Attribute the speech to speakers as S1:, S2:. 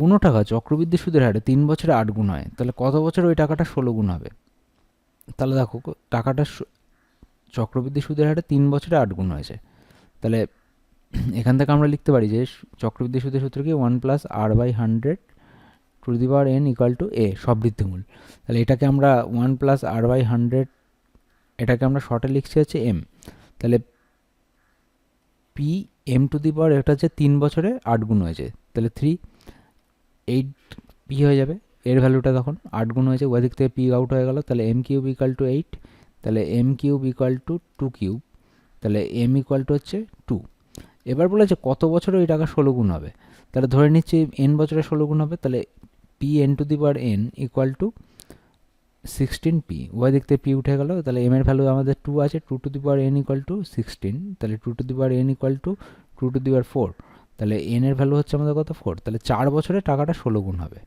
S1: কোনো টাকা চক্রবৃদ্ধি সুদের হারে তিন বছরে আট গুণ হয়, তাহলে কত বছর ওই টাকাটা ষোলো গুণ হবে? তাহলে দেখো, টাকাটা চক্রবৃদ্ধি সুদের হারে তিন বছরে আট গুণ হয়েছে। তাহলে এখান থেকে আমরা লিখতে পারি যে চক্রবৃদ্ধি সুদের সূত্র কি one plus R by hundred to the power N equal to A সব বৃদ্ধিমূল তাহলে এটাকে আমরা one plus R by hundred এটাকে আমরা শর্টে লিখছি হচ্ছে এম তাহলে P M to the power এটা হচ্ছে তিন বছরে আট গুণ হয়েছে। তাহলে থ্রি এইট পি হয়ে যাবে। এর ভ্যালুটা তখন আট গুণ হয়েছে ওই দিক থেকে পি আউট হয়ে গেল, তাহলে M cube equal to eight তাহলে M cube equal to two cube তাহলে এম ইকুয়াল টু হচ্ছে টু এবার বলেছে কত বছরে ওই টাকা ষোলো গুণ হবে? তাহলে ধরে নিচ্ছি এন বছরে ষোলো গুণ হবে, তাহলে P N to the power N equal to sixteen P দিক থেকে পি উঠে গেল, তাহলে এম এর ভ্যালু আমাদের টু আছে two to the power N equal to sixteen তাহলে two to the power N equal to two to the power four তাহলে এনের ভ্যালু হচ্ছে আমাদের কত? ফোর তাহলে চার বছরে টাকাটা ষোলো গুণ হবে।